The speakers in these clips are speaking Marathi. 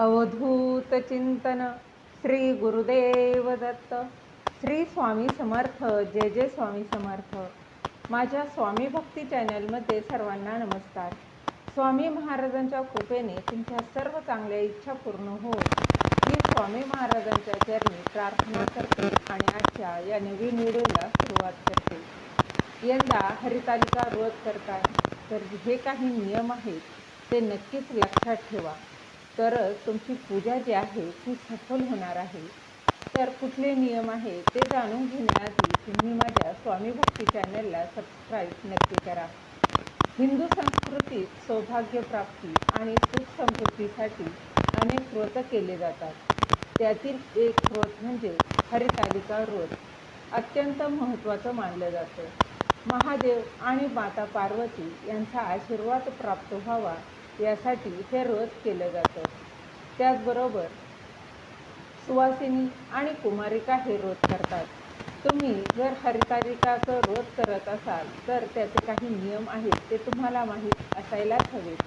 अवधूत चिंतन श्री गुरुदेव दत्त. श्री स्वामी समर्थ जय जय स्वामी समर्थ. माझ्या स्वामी भक्ती चॅनलमध्ये सर्वांना नमस्कार. स्वामी महाराजांच्या कृपेने तुमच्या सर्व चांगल्या इच्छा पूर्ण हो मी स्वामी महाराजांच्या चरणी प्रार्थना करते आणि आजच्या या नवीन व्हिडिओला सुरुवात करते. यंदा हरितालिका रोध करताय तर हे काही नियम आहेत ते नक्कीच लक्षात ठेवा. तरच तुमची पूजा जी आहे ती सफल होणार आहे. तर कुठले नियम आहे ते जाणून घेण्याआधी तुम्ही माझ्या स्वामी भक्ती चॅनलला सबस्क्राईब नक्की करा. हिंदू संस्कृतीत सौभाग्यप्राप्ती आणि सुख समृद्धीसाठी अनेक व्रत केले जातात. त्यातील एक व्रत म्हणजे हरितालिका व्रत. अत्यंत महत्त्वाचं मानलं जातं. महादेव आणि माता पार्वती यांचा आशीर्वाद प्राप्त व्हावा यासाठी हे रोज केलं जातं. त्याचबरोबर सुवासिनी आणि कुमारिका हे रोज करतात. तुम्ही जर हरितारिकाचं रोज करत असाल तर त्याचे काही नियम आहेत ते तुम्हाला माहीत असायलाच हवेत.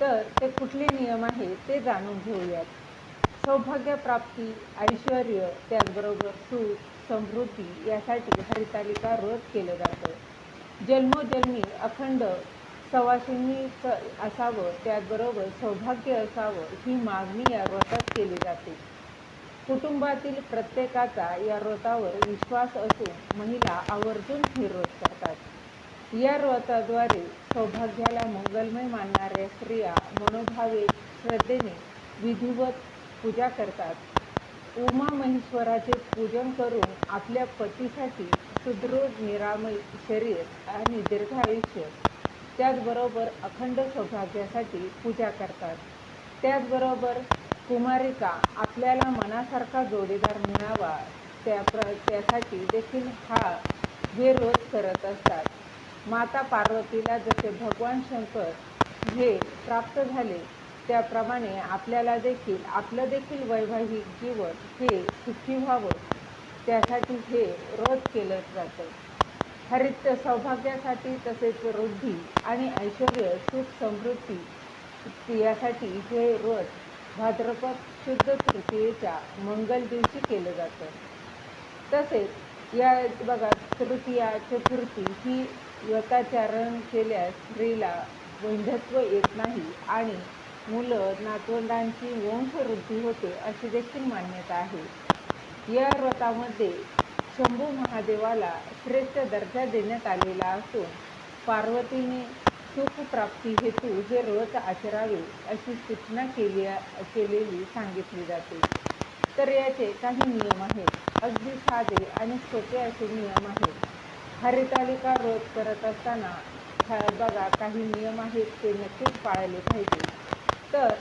तर ते कुठले नियम आहेत ते जाणून घेऊयात. सौभाग्यप्राप्ती ऐश्वर त्याचबरोबर सुख समृद्धी यासाठी हरितालिका रोज केलं जातं. जन्मोजन्मी अखंड सवासिनीच असावं त्याचबरोबर सौभाग्य असावं ही मागणी या व्रतात केली जाते. कुटुंबातील प्रत्येकाचा या व्रतावर विश्वास असून महिला आवर्जून हे व्रत करतात. या व्रताद्वारे सौभाग्याला मंगलमय मानणाऱ्या स्त्रिया मनोभावे श्रद्धेने विधिवत पूजा करतात. उमा महेश्वराचे पूजन करून आपल्या पतीसाठी सुदृढ निरामय शरीर आणि दीर्घायुष्य त्याचबरोबर अखंड सौभाग्यासाठी पूजा करतात. त्याचबरोबर कुमारिका आपल्याला मनासारखा जोडीदार मिळावा त्या प्र त्यासाठी देखील हा हे रोज करत असतात. माता पार्वतीला जसे भगवान शंकर हे प्राप्त झाले त्याप्रमाणे आपल्याला देखील आपलं देखील वैवाहिक जीवन हे सुखी व्हावं. त्यासाठी हे रोज केलं जातं. हरित सौभाग्यासाठी तसेच वृद्धी आणि ऐश्वर सुख समृद्धी यासाठी हे व्रत भाद्रपद शुद्ध तृतीयेच्या मंगल दिवशी केलं जातं. तसेच या बघा तृतीया चतुर्थी ही व्रताचारण केल्यास स्त्रीला वैंधत्व येत नाही आणि मुलं नातवंडांची वंशवृद्धी होते अशी देखील मान्यता आहे. या व्रतामध्ये शंभू महादेवाला श्रेष्ठ दर्जा देण्यात आलेला असून पार्वतीने सुखप्राप्ती हेतू हे व्रत आचरावे अशी सूचना केली केलेली सांगितली जाते. तर याचे काही नियम आहेत. अगदी साधे आणि सोपे असे नियम आहेत. हरितालिका व्रत करत असताना बघा काही नियम आहेत ते नक्कीच पाळले पाहिजे. तर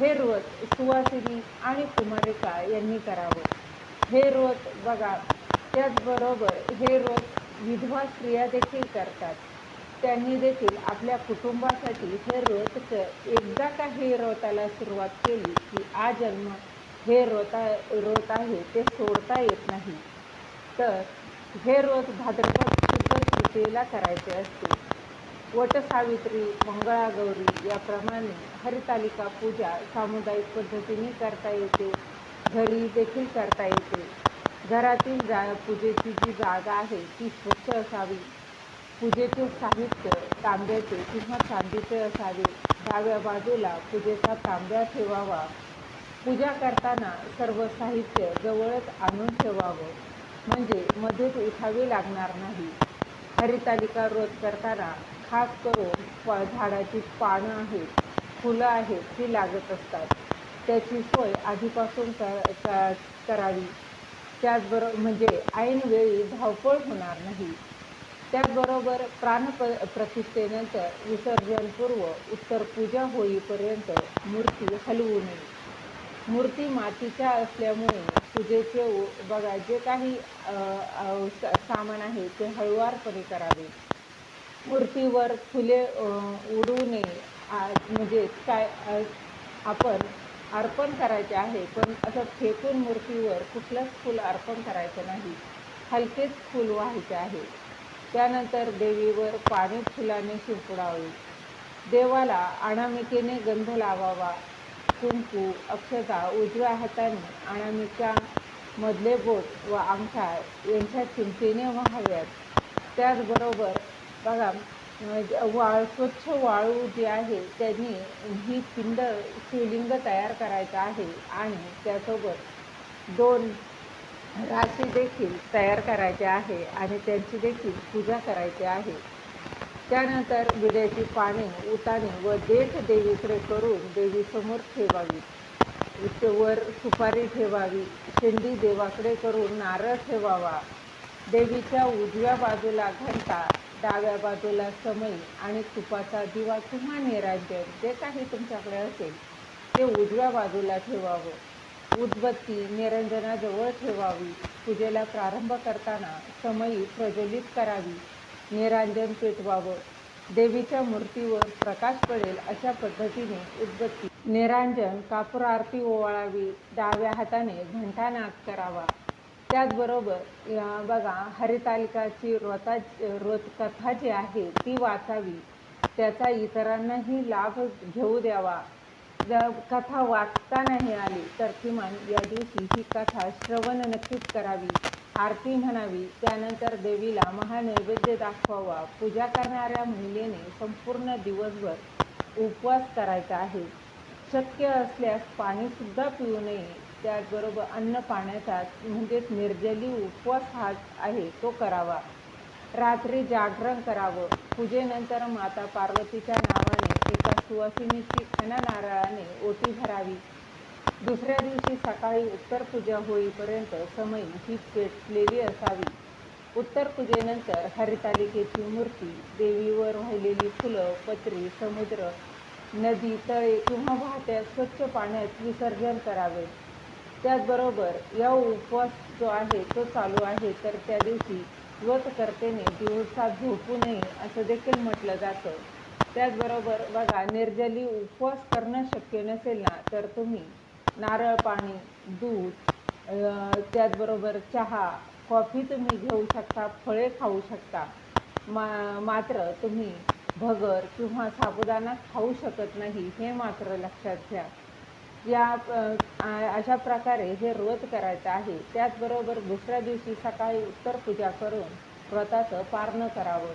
हे व्रत सुवासिनी आणि कुमारिका यांनी करावं. हे व्रत बघा त्याचबरोबर हे रोग विधवा स्त्रिया देखील करतात. त्यांनी देखील आपल्या कुटुंबासाठी हे व्रत एकदा का हे व्रताला सुरुवात केली की आ जन्म हे व्रता व्रत आहे ते सोडता येत नाही. तर हे रोज भाद्रपद शुद्ध तृतीयेला करायचे असते. वटसावित्री मंगळागौरी याप्रमाणे हरितालिका पूजा सामुदायिक पद्धतीने करता येते. घरी देखील करता येते. घरातील जा पूजेची जी जागा आहे ती स्वच्छ असावी. पूजेचे साहित्य तांब्याचे किंवा चांदीचे असावे. डाव्या बाजूला पूजेचा तांब्या ठेवावा. पूजा करताना सर्व साहित्य जवळच आणून ठेवावं. म्हणजे मध्येच उठावे लागणार नाही. हरितालिका रोज करताना खास करून झाडाची पानं आहेत फुलं आहेत ती लागत असतात. त्याची सोय आधीपासून करावी. त्याचबरोबर म्हणजे ऐनवेळी धावपळ होणार नाही. त्याचबरोबर प्राण प्रतिष्ठेनंतर विसर्जनपूर्व उत्तर पूजा होईपर्यंत मूर्ती हलवू नये. मूर्ती मातीच्या असल्यामुळे पूजेचे बघा जे काही सामान आहे ते हळुवारपणे करावे. मूर्तीवर फुले उडू नये. म्हणजे काय आपण अर्पण करायचे आहे पण असं फेकून मूर्तीवर कुठलंच फूल अर्पण करायचं नाही. हलकेच फूल व्हायचे आहे. त्यानंतर देवीवर पाणी फुलाने शिंपडावे देवाला अनामिकेने गंध लावावा. कुंकू अक्षता उजव्या हाताने अनामिका मधले बोट व अंगठा यांच्या चिंतेने व्हाव्यात. त्याचबरोबर बघा वाळ स्वच्छ वाळू जी आहे त्यांनी ही पिंड शिवलिंग तयार करायचं आहे आणि त्यासोबत दोन राशी देखील तयार करायचे आहे आणि त्यांची देखील पूजा करायची आहे. त्यानंतर विड्याची पाने उताने व देठ देवीकडे करून देवीसमोर ठेवावी. वर सुपारी ठेवावी. शेंडी देवाकडे करून नारळ ठेवावा. देवीच्या उजव्या बाजूला घंटा डाव्या बाजूला समई आणि तुपाचा दिवा किंवा निरांजन जे काही तुमच्याकडे असेल ते उजव्या बाजूला ठेवावं. उदबत्ती निरंजनाजवळ ठेवावी. पूजेला प्रारंभ करताना समयी प्रज्वलित करावी. निरांजन पेटवावं. देवीच्या मूर्तीवर प्रकाश पडेल अशा पद्धतीने उदबत्ती निरांजन कापूर आरती ओवाळावी. डाव्या हाताने घंटानाद करावा. त्याचबरोबर या बघा हरितालिकाची व्रता व्रत कथा जी आहे ती वाचावी. त्याचा इतरांनाही लाभ घेऊ द्यावा. जर कथा वाचता नाही आली तर किमान या दिवशी ही कथा श्रवण नक्कीच करावी. आरती म्हणावी. त्यानंतर देवीला महानैवेद्य दाखवावा. पूजा करणाऱ्या महिलेने संपूर्ण दिवसभर उपवास करायचा आहे. शक्य असल्यास पाणीसुद्धा पिऊ नये. त्याचबरोबर अन्न पाण्याचा म्हणजेच निर्जली उपवास हा आहे तो करावा. रात्री जागरण करावं. पूजेनंतर माता पार्वतीच्या नावाने एका सुवासिनीची खना नारळाने ओटी भरावी. दुसऱ्या दिवशी सकाळी उत्तर पूजा होईपर्यंत समय ही पेटलेली असावी. उत्तर पूजेनंतर हरितालिकेची मूर्ती देवीवर वाहिलेली फुलं पत्री समुद्र नदी तळे किंवा वाहत्या स्वच्छ पाण्यात विसर्जन करावे. त्याचबरोबर या उपवास जो आहे तो चालू आहे तर त्या दिवशी व्रतकर्तेने दिवसात झोपू नये असं देखील म्हटलं जातं. त्याचबरोबर बघा निर्जली उपवास करणं शक्य नसेल ना तर तुम्ही नारळ पाणी दूध त्याचबरोबर चहा कॉफी तुम्ही घेऊ शकता फळे खाऊ शकता. मा मात्र तुम्ही भगर किंवा साबुदाणा खाऊ शकत नाही हे मात्र लक्षात घ्या. या अशा प्रकारे हे व्रत करायचं आहे. त्याचबरोबर दुसऱ्या दिवशी सकाळी उत्तर पूजा करून व्रताचं पारणं करावं.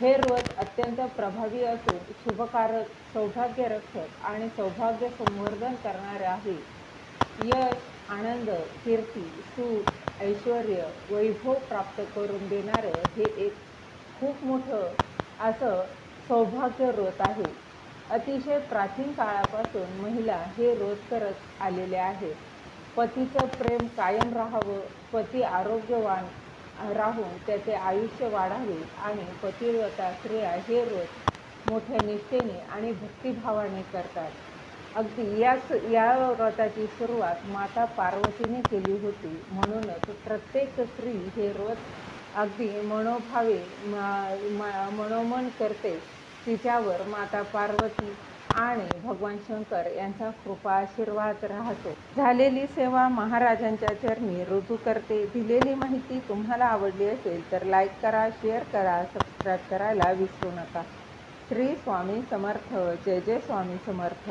हे व्रत अत्यंत प्रभावी असून शुभकारक सौभाग्यरक्षक आणि सौभाग्य संवर्धन करणारे आहे. यश आनंद कीर्ती सुख ऐश्वर वैभव प्राप्त करून देणारं हे एक खूप मोठं असं सौभाग्य व्रत आहे. अतिशय प्राचीन काळापासून महिला हे रोज करत आलेले आहेत. पतीचं प्रेम कायम राहावं पती आरोग्यवान राहून त्याचे आयुष्य वाढावे आणि पतिव्रता स्त्रिया हे रोज मोठ्या निष्ठेने आणि भक्तिभावाने करतात. अगदी याच या व्रताची सुरुवात माता पार्वतीने केली होती. म्हणूनच प्रत्येक स्त्री हे रोज अगदी मनोभावे म- मनोमन करते. तिच्यावर माता पार्वती आणि भगवान शंकर यांचा कृपा आशीर्वाद राहतो. झालेली सेवा महाराजांच्या चरणी रुजू करते. दिलेली माहिती तुम्हाला आवडली असेल तर लाईक करा शेअर करा सबस्क्राईब करायला विसरू नका. श्री स्वामी समर्थ. जय जय स्वामी समर्थ.